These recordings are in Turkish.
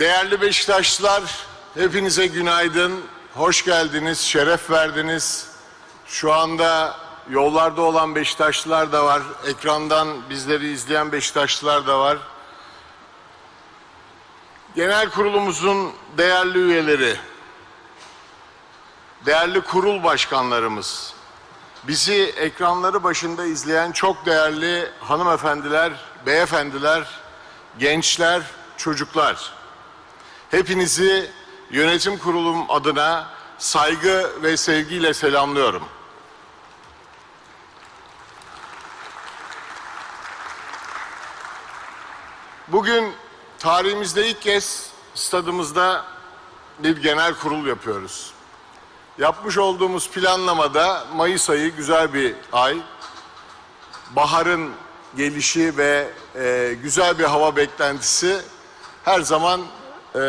Değerli Beşiktaşlılar, hepinize günaydın. Hoş geldiniz, şeref verdiniz. Şu anda yollarda olan Beşiktaşlılar da var. Ekrandan bizleri izleyen Beşiktaşlılar da var. Genel kurulumuzun değerli üyeleri, değerli kurul başkanlarımız, bizi ekranları başında izleyen çok değerli hanımefendiler, beyefendiler, gençler, çocuklar. Hepinizi yönetim kurulum adına saygı ve sevgiyle selamlıyorum. Bugün tarihimizde ilk kez stadımızda bir genel kurul yapıyoruz. Yapmış olduğumuz planlamada Mayıs ayı güzel bir ay. Baharın gelişi ve e, güzel bir hava beklentisi her zaman e,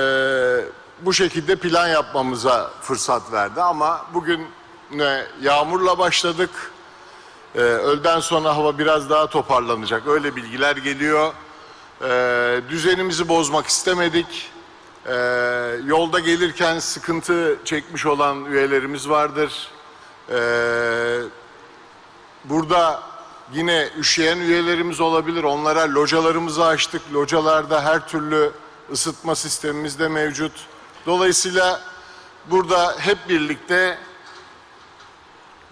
bu şekilde plan yapmamıza fırsat verdi. Ama bugün ne yağmurla başladık. E, öğleden sonra hava biraz daha toparlanacak. Öyle bilgiler geliyor. E, düzenimizi bozmak istemedik. Ee, yolda gelirken sıkıntı çekmiş olan üyelerimiz vardır. Ee, burada yine üşüyen üyelerimiz olabilir. Onlara localarımızı açtık. Localarda her türlü ısıtma sistemimiz de mevcut. Dolayısıyla burada hep birlikte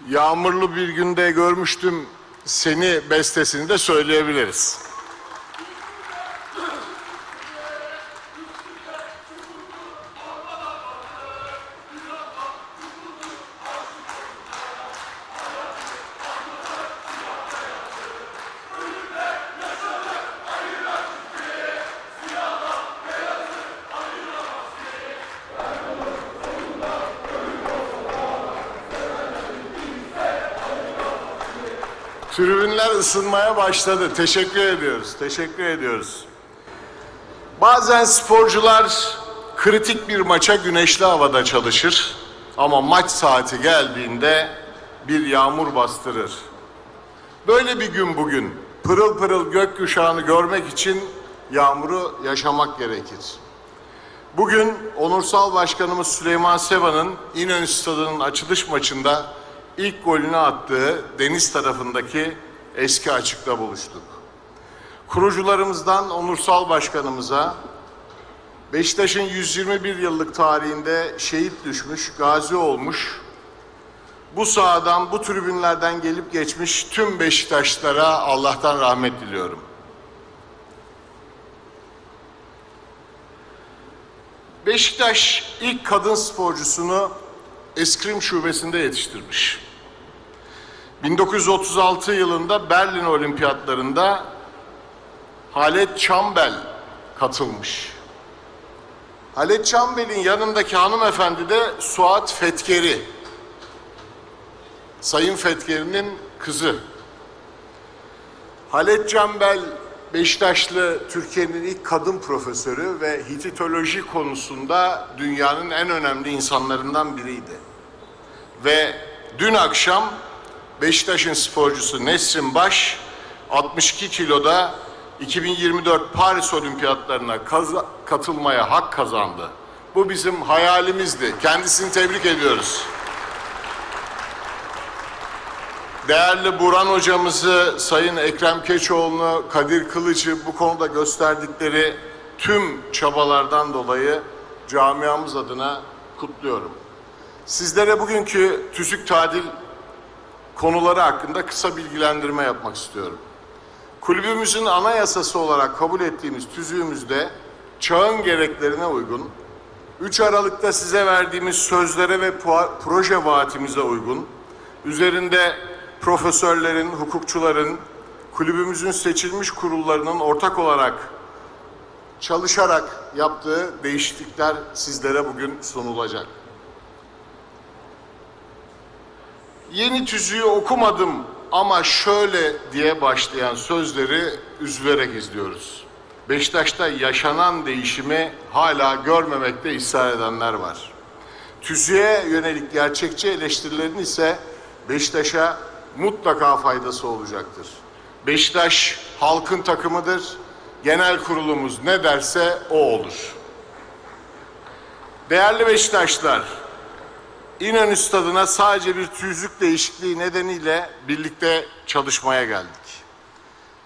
yağmurlu bir günde görmüştüm seni bestesini de söyleyebiliriz. Tribünler ısınmaya başladı. Teşekkür ediyoruz. Teşekkür ediyoruz. Bazen sporcular kritik bir maça güneşli havada çalışır. Ama maç saati geldiğinde bir yağmur bastırır. Böyle bir gün bugün. Pırıl pırıl gökkuşağını görmek için yağmuru yaşamak gerekir. Bugün Onursal Başkanımız Süleyman Seva'nın İnönü Stadı'nın açılış maçında ilk golünü attığı deniz tarafındaki eski açıkta buluştuk. Kurucularımızdan Onursal Başkanımıza Beşiktaş'ın 121 yıllık tarihinde şehit düşmüş, gazi olmuş, bu sahadan, bu tribünlerden gelip geçmiş tüm Beşiktaşlara Allah'tan rahmet diliyorum. Beşiktaş ilk kadın sporcusunu eskrim şubesinde yetiştirmiş. 1936 yılında Berlin Olimpiyatlarında Halet Çambel katılmış. Halet Çambel'in yanındaki hanımefendi de Suat Fetkeri. Sayın Fetkeri'nin kızı. Halet Çambel Beşiktaşlı Türkiye'nin ilk kadın profesörü ve Hititoloji konusunda dünyanın en önemli insanlarından biriydi. Ve dün akşam Beşiktaş'ın sporcusu Nesrin Baş 62 kiloda 2024 Paris Olimpiyatlarına katılmaya hak kazandı. Bu bizim hayalimizdi. Kendisini tebrik ediyoruz. Değerli Burhan hocamızı, Sayın Ekrem Keçoğlu'nu, Kadir Kılıç'ı bu konuda gösterdikleri tüm çabalardan dolayı camiamız adına kutluyorum. Sizlere bugünkü tüzük tadil konuları hakkında kısa bilgilendirme yapmak istiyorum. Kulübümüzün anayasası olarak kabul ettiğimiz tüzüğümüzde çağın gereklerine uygun, 3 Aralık'ta size verdiğimiz sözlere ve proje vaatimize uygun, üzerinde profesörlerin, hukukçuların, kulübümüzün seçilmiş kurullarının ortak olarak çalışarak yaptığı değişiklikler sizlere bugün sunulacak. Yeni tüzüğü okumadım ama şöyle diye başlayan sözleri üzülerek izliyoruz. Beşiktaş'ta yaşanan değişimi hala görmemekte ısrar edenler var. Tüzüğe yönelik gerçekçi eleştirilerin ise Beşiktaş'a mutlaka faydası olacaktır. Beşiktaş halkın takımıdır. Genel kurulumuz ne derse o olur. Değerli Beşiktaşlar, İnönü Stadı'na sadece bir tüzük değişikliği nedeniyle birlikte çalışmaya geldik.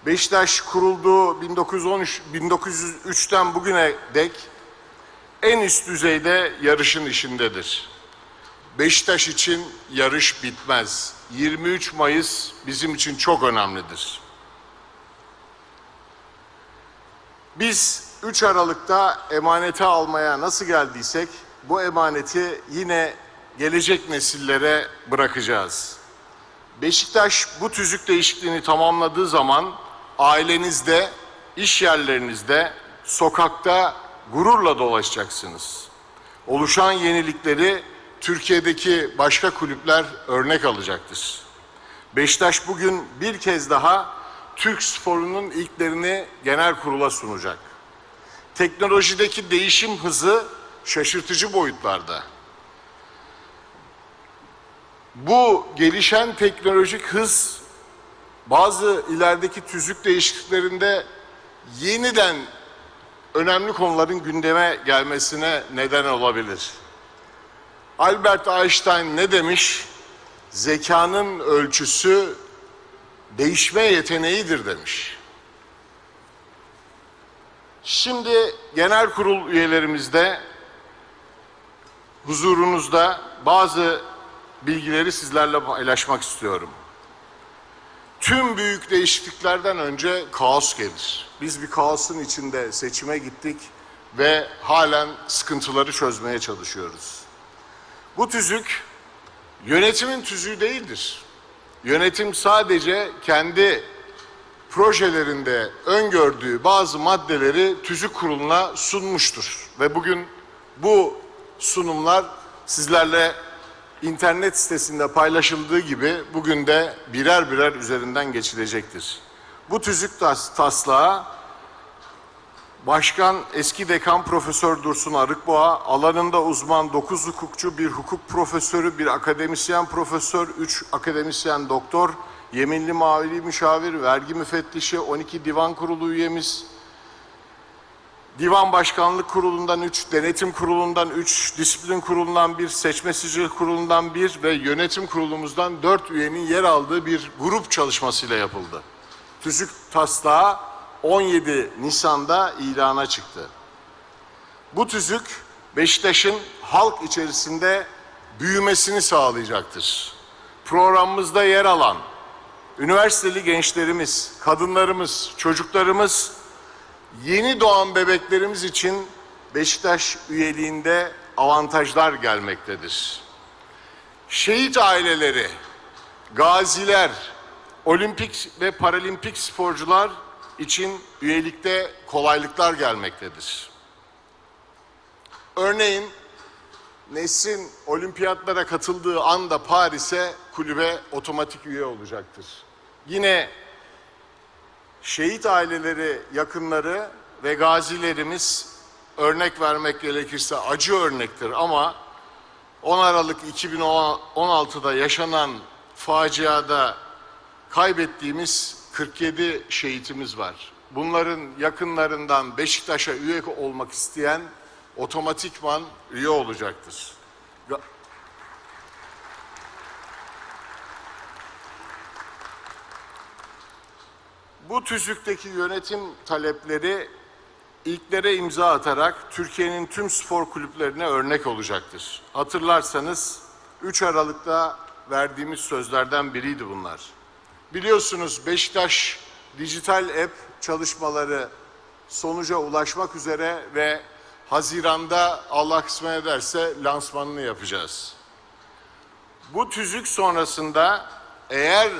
Beşiktaş kurulduğu 1913 1903'ten bugüne dek en üst düzeyde yarışın işindedir. Beşiktaş için yarış bitmez. 23 Mayıs bizim için çok önemlidir. Biz 3 Aralık'ta emaneti almaya nasıl geldiysek bu emaneti yine gelecek nesillere bırakacağız. Beşiktaş bu tüzük değişikliğini tamamladığı zaman ailenizde, iş yerlerinizde, sokakta gururla dolaşacaksınız. Oluşan yenilikleri Türkiye'deki başka kulüpler örnek alacaktır. Beşiktaş bugün bir kez daha Türk sporunun ilklerini genel kurula sunacak. Teknolojideki değişim hızı şaşırtıcı boyutlarda. Bu gelişen teknolojik hız bazı ilerideki tüzük değişikliklerinde yeniden önemli konuların gündeme gelmesine neden olabilir. Albert Einstein ne demiş? Zekanın ölçüsü değişme yeteneğidir demiş. Şimdi genel kurul üyelerimizde huzurunuzda bazı bilgileri sizlerle paylaşmak istiyorum. Tüm büyük değişikliklerden önce kaos gelir. Biz bir kaosun içinde seçime gittik ve halen sıkıntıları çözmeye çalışıyoruz. Bu tüzük yönetimin tüzüğü değildir. Yönetim sadece kendi projelerinde öngördüğü bazı maddeleri tüzük kuruluna sunmuştur. Ve bugün bu sunumlar sizlerle internet sitesinde paylaşıldığı gibi bugün de birer birer üzerinden geçilecektir. Bu tüzük tas taslağı Başkan eski dekan Profesör Dursun Arıkboğa, alanında uzman 9 hukukçu, bir hukuk profesörü, bir akademisyen profesör, 3 akademisyen doktor, yeminli mavili müşavir, vergi müfettişi, 12 divan kurulu üyemiz, Divan Başkanlık Kurulu'ndan 3, Denetim Kurulu'ndan 3, Disiplin Kurulu'ndan 1, Seçme Sicil Kurulu'ndan 1 ve Yönetim Kurulumuzdan 4 üyenin yer aldığı bir grup çalışmasıyla yapıldı. Tüzük taslağı 17 Nisan'da ilana çıktı. Bu tüzük Beşiktaş'ın halk içerisinde büyümesini sağlayacaktır. Programımızda yer alan üniversiteli gençlerimiz, kadınlarımız, çocuklarımız yeni doğan bebeklerimiz için Beşiktaş üyeliğinde avantajlar gelmektedir. Şehit aileleri, gaziler, olimpik ve paralimpik sporcular için üyelikte kolaylıklar gelmektedir. Örneğin Nesin olimpiyatlara katıldığı anda Paris'e kulübe otomatik üye olacaktır. Yine şehit aileleri, yakınları ve gazilerimiz örnek vermek gerekirse acı örnektir ama 10 Aralık 2016'da yaşanan faciada kaybettiğimiz 47 şehitimiz var. Bunların yakınlarından Beşiktaş'a üye olmak isteyen otomatikman üye olacaktır. Bu tüzükteki yönetim talepleri ilklere imza atarak Türkiye'nin tüm spor kulüplerine örnek olacaktır. Hatırlarsanız 3 Aralık'ta verdiğimiz sözlerden biriydi bunlar. Biliyorsunuz Beşiktaş dijital app çalışmaları sonuca ulaşmak üzere ve Haziran'da Allah kısmet ederse lansmanını yapacağız. Bu tüzük sonrasında eğer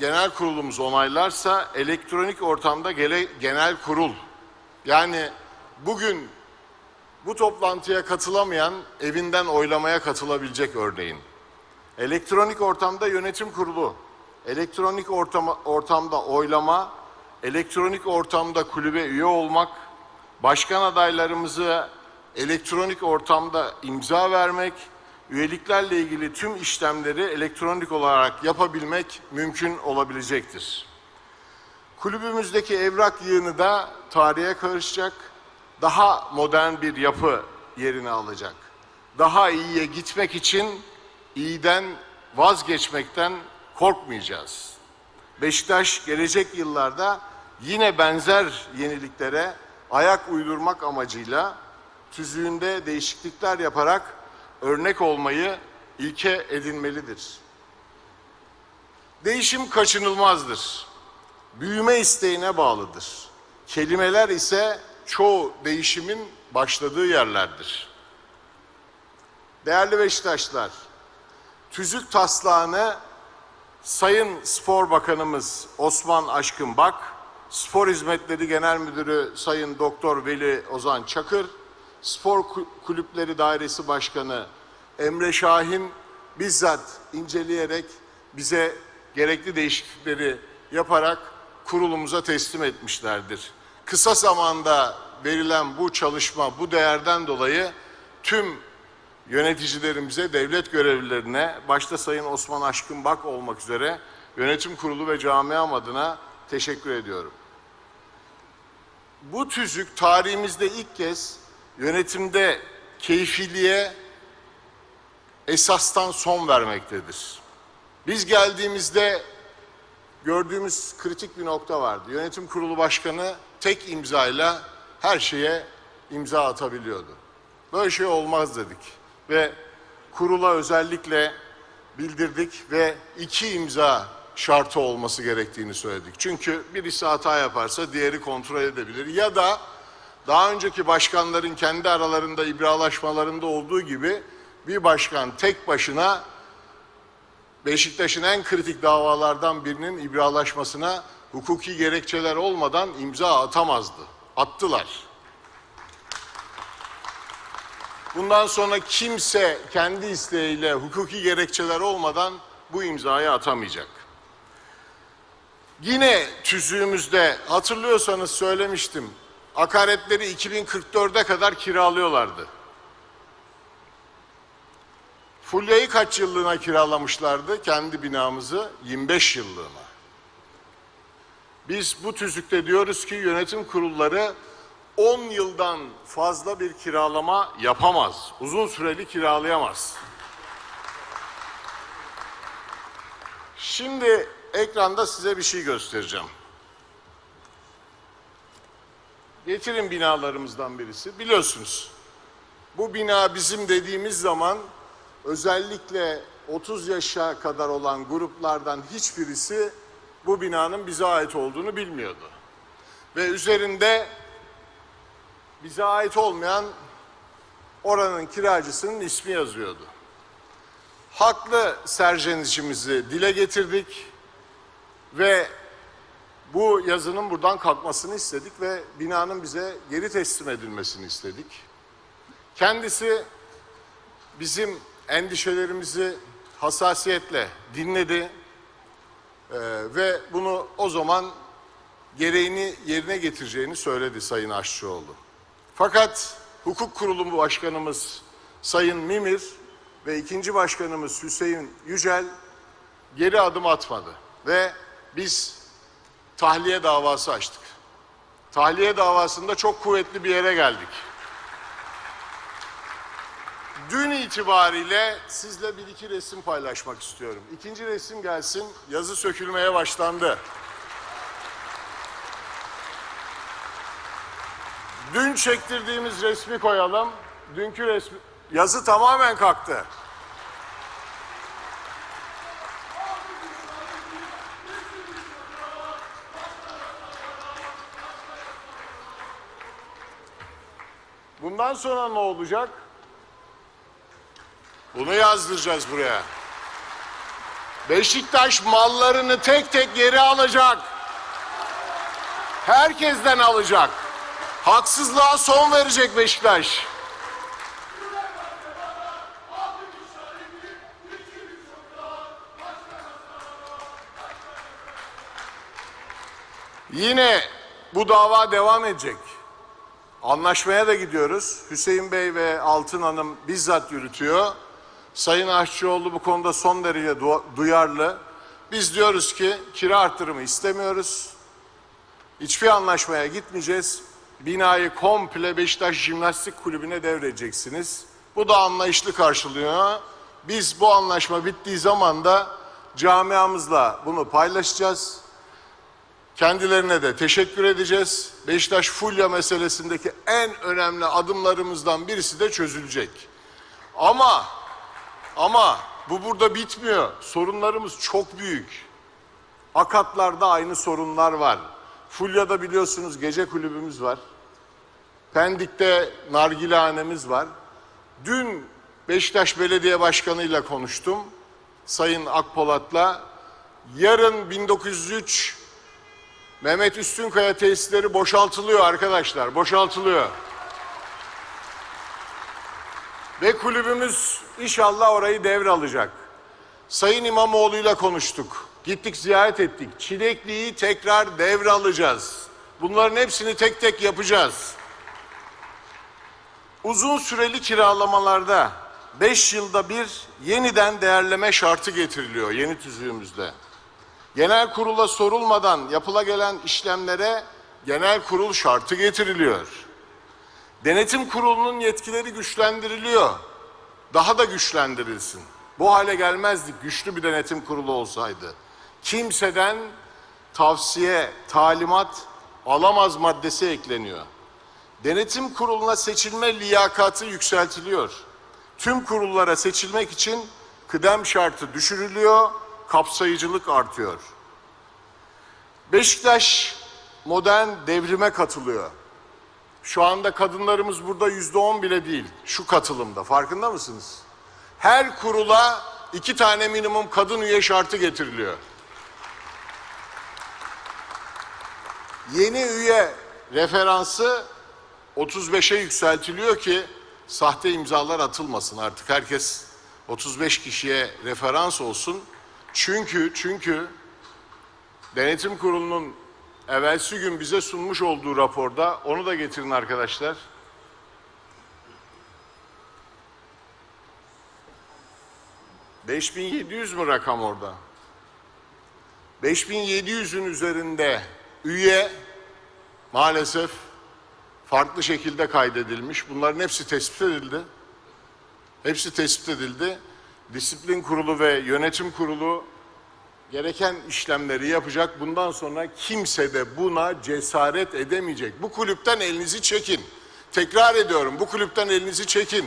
genel kurulumuz onaylarsa elektronik ortamda gele, genel kurul yani bugün bu toplantıya katılamayan evinden oylamaya katılabilecek örneğin. Elektronik ortamda yönetim kurulu, elektronik ortama, ortamda oylama, elektronik ortamda kulübe üye olmak, başkan adaylarımızı elektronik ortamda imza vermek, üyeliklerle ilgili tüm işlemleri elektronik olarak yapabilmek mümkün olabilecektir. Kulübümüzdeki evrak yığını da tarihe karışacak, daha modern bir yapı yerini alacak. daha iyiye gitmek için iyiden vazgeçmekten korkmayacağız. Beşiktaş gelecek yıllarda yine benzer yeniliklere ayak uydurmak amacıyla tüzüğünde değişiklikler yaparak örnek olmayı ilke edinmelidir. Değişim kaçınılmazdır. Büyüme isteğine bağlıdır. Kelimeler ise çoğu değişimin başladığı yerlerdir. Değerli Beşiktaşlar, tüzük taslağını Sayın Spor Bakanımız Osman Aşkın Bak, Spor Hizmetleri Genel Müdürü Sayın Doktor Veli Ozan Çakır, Spor Ku- Kulüpleri Dairesi Başkanı Emre Şahin bizzat inceleyerek bize gerekli değişiklikleri yaparak kurulumuza teslim etmişlerdir. Kısa zamanda verilen bu çalışma, bu değerden dolayı tüm yöneticilerimize, devlet görevlilerine, başta Sayın Osman Aşkın Bak olmak üzere yönetim kurulu ve camiam adına teşekkür ediyorum. Bu tüzük tarihimizde ilk kez yönetimde keyfiliğe esastan son vermektedir. Biz geldiğimizde gördüğümüz kritik bir nokta vardı. Yönetim kurulu başkanı tek imzayla her şeye imza atabiliyordu. Böyle şey olmaz dedik ve kurula özellikle bildirdik ve iki imza şartı olması gerektiğini söyledik. Çünkü birisi hata yaparsa diğeri kontrol edebilir ya da daha önceki başkanların kendi aralarında ibralaşmalarında olduğu gibi bir başkan tek başına Beşiktaş'ın en kritik davalardan birinin ibralaşmasına hukuki gerekçeler olmadan imza atamazdı. Attılar. Bundan sonra kimse kendi isteğiyle hukuki gerekçeler olmadan bu imzayı atamayacak. Yine tüzüğümüzde hatırlıyorsanız söylemiştim. Akaretleri 2044'e kadar kiralıyorlardı. Fulya'yı kaç yıllığına kiralamışlardı? Kendi binamızı 25 yıllığına. Biz bu tüzükte diyoruz ki yönetim kurulları 10 yıldan fazla bir kiralama yapamaz. Uzun süreli kiralayamaz. Şimdi ekranda size bir şey göstereceğim. Getirin binalarımızdan birisi. Biliyorsunuz bu bina bizim dediğimiz zaman özellikle 30 yaşa kadar olan gruplardan hiçbirisi bu binanın bize ait olduğunu bilmiyordu. Ve üzerinde bize ait olmayan oranın kiracısının ismi yazıyordu. Haklı serzenişimizi dile getirdik ve bu yazının buradan kalkmasını istedik ve binanın bize geri teslim edilmesini istedik. Kendisi bizim endişelerimizi hassasiyetle dinledi Ee, ve bunu o zaman gereğini yerine getireceğini söyledi Sayın Aşçıoğlu. Fakat Hukuk Kurulu Başkanımız Sayın Mimir ve ikinci başkanımız Hüseyin Yücel geri adım atmadı ve biz tahliye davası açtık. Tahliye davasında çok kuvvetli bir yere geldik. Dün itibariyle sizle bir iki resim paylaşmak istiyorum. İkinci resim gelsin. Yazı sökülmeye başlandı. Dün çektirdiğimiz resmi koyalım. Dünkü resmi... Yazı tamamen kalktı. Bundan sonra ne olacak? Bunu yazdıracağız buraya. Beşiktaş mallarını tek tek geri alacak. Herkesten alacak. Haksızlığa son verecek Beşiktaş. Yine bu dava devam edecek. Anlaşmaya da gidiyoruz. Hüseyin Bey ve Altın Hanım bizzat yürütüyor. Sayın Aşçıoğlu bu konuda son derece du- duyarlı. Biz diyoruz ki kira artırımı istemiyoruz. Hiçbir anlaşmaya gitmeyeceğiz. Binayı komple Beşiktaş Jimnastik Kulübü'ne devredeceksiniz. Bu da anlayışlı karşılıyor. Biz bu anlaşma bittiği zaman da camiamızla bunu paylaşacağız. Kendilerine de teşekkür edeceğiz. Beşiktaş Fulya meselesindeki en önemli adımlarımızdan birisi de çözülecek. Ama ama bu burada bitmiyor. Sorunlarımız çok büyük. Akatlarda aynı sorunlar var. Fulya'da biliyorsunuz gece kulübümüz var. Pendik'te nargilehanemiz var. Dün Beşiktaş Belediye Başkanı ile konuştum. Sayın Akpolat'la. Yarın 1903 Mehmet Üstünkaya tesisleri boşaltılıyor arkadaşlar. Boşaltılıyor. Ve kulübümüz inşallah orayı devralacak. Sayın İmamoğlu'yla konuştuk. Gittik ziyaret ettik. Çilekli'yi tekrar devralacağız. Bunların hepsini tek tek yapacağız. Uzun süreli kiralamalarda 5 yılda bir yeniden değerleme şartı getiriliyor yeni tüzüğümüzde. Genel kurula sorulmadan yapıla gelen işlemlere genel kurul şartı getiriliyor. Denetim kurulunun yetkileri güçlendiriliyor. Daha da güçlendirilsin. Bu hale gelmezdik güçlü bir denetim kurulu olsaydı. Kimseden tavsiye, talimat alamaz maddesi ekleniyor. Denetim kuruluna seçilme liyakatı yükseltiliyor. Tüm kurullara seçilmek için kıdem şartı düşürülüyor, kapsayıcılık artıyor. Beşiktaş modern devrime katılıyor. Şu anda kadınlarımız burada yüzde on bile değil şu katılımda farkında mısınız? Her kurula iki tane minimum kadın üye şartı getiriliyor. Yeni üye referansı 35'e yükseltiliyor ki sahte imzalar atılmasın artık herkes 35 kişiye referans olsun. Çünkü çünkü denetim kurulunun evvelsi gün bize sunmuş olduğu raporda onu da getirin arkadaşlar. ...5700 mü rakam orada? 5700'ün üzerinde üye maalesef farklı şekilde kaydedilmiş. Bunların hepsi tespit edildi. Hepsi tespit edildi. Disiplin kurulu ve yönetim kurulu gereken işlemleri yapacak. Bundan sonra kimse de buna cesaret edemeyecek. Bu kulüpten elinizi çekin. Tekrar ediyorum bu kulüpten elinizi çekin.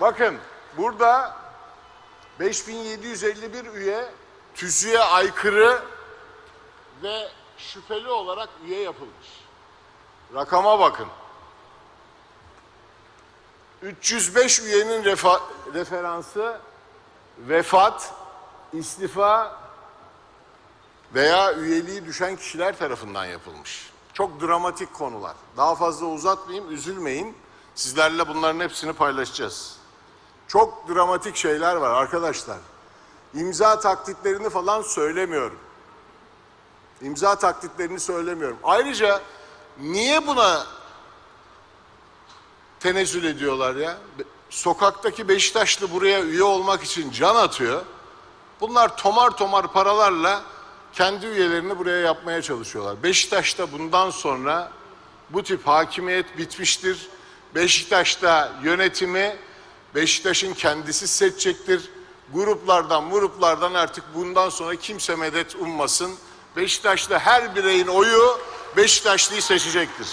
Bakın burada 5751 üye tüzüğe aykırı ve şüpheli olarak üye yapılmış. Rakama bakın. 305 üyenin refa- referansı vefat, istifa veya üyeliği düşen kişiler tarafından yapılmış. Çok dramatik konular. Daha fazla uzatmayayım, üzülmeyin. Sizlerle bunların hepsini paylaşacağız. Çok dramatik şeyler var arkadaşlar. İmza taklitlerini falan söylemiyorum. İmza taklitlerini söylemiyorum. Ayrıca niye buna tenezzül ediyorlar ya? Sokaktaki Beşiktaşlı buraya üye olmak için can atıyor. Bunlar tomar tomar paralarla kendi üyelerini buraya yapmaya çalışıyorlar. Beşiktaş'ta bundan sonra bu tip hakimiyet bitmiştir. Beşiktaş'ta yönetimi Beşiktaş'ın kendisi seçecektir. Gruplardan, gruplardan artık bundan sonra kimse medet ummasın. Beşiktaş'ta her bireyin oyu Beşiktaşlı'yı seçecektir.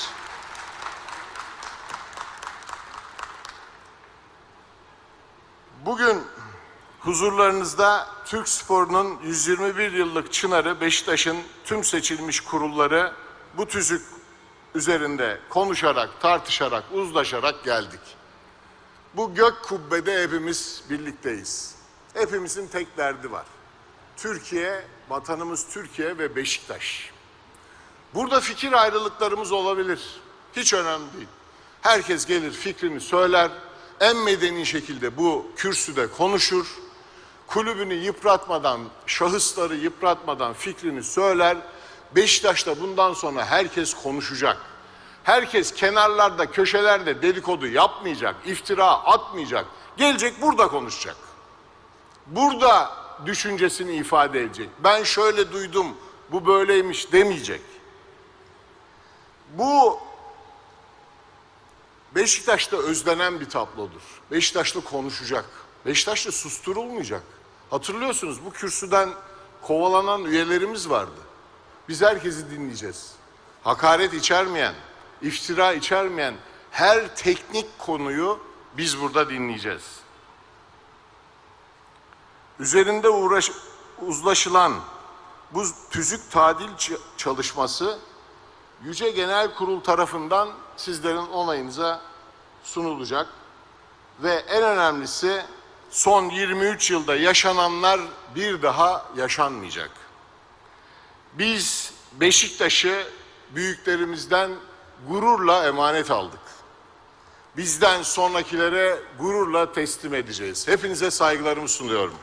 Bugün huzurlarınızda Türk sporunun 121 yıllık çınarı Beşiktaş'ın tüm seçilmiş kurulları bu tüzük üzerinde konuşarak, tartışarak, uzlaşarak geldik. Bu gök kubbede hepimiz birlikteyiz. Hepimizin tek derdi var. Türkiye, vatanımız Türkiye ve Beşiktaş. Burada fikir ayrılıklarımız olabilir. Hiç önemli değil. Herkes gelir fikrini söyler. En medeni şekilde bu kürsüde konuşur. Kulübünü yıpratmadan, şahısları yıpratmadan fikrini söyler. Beşiktaş'ta bundan sonra herkes konuşacak. Herkes kenarlarda, köşelerde dedikodu yapmayacak, iftira atmayacak. Gelecek burada konuşacak. Burada düşüncesini ifade edecek. Ben şöyle duydum, bu böyleymiş demeyecek. Bu Beşiktaş'ta özlenen bir tablodur. Beşiktaş'ta konuşacak. Beşiktaş'ta susturulmayacak. Hatırlıyorsunuz bu kürsüden kovalanan üyelerimiz vardı. Biz herkesi dinleyeceğiz. Hakaret içermeyen, iftira içermeyen her teknik konuyu biz burada dinleyeceğiz. Üzerinde uğraş, uzlaşılan bu tüzük tadil çalışması Yüce Genel Kurul tarafından sizlerin onayınıza sunulacak ve en önemlisi son 23 yılda yaşananlar bir daha yaşanmayacak. Biz Beşiktaş'ı büyüklerimizden gururla emanet aldık. Bizden sonrakilere gururla teslim edeceğiz. Hepinize saygılarımı sunuyorum.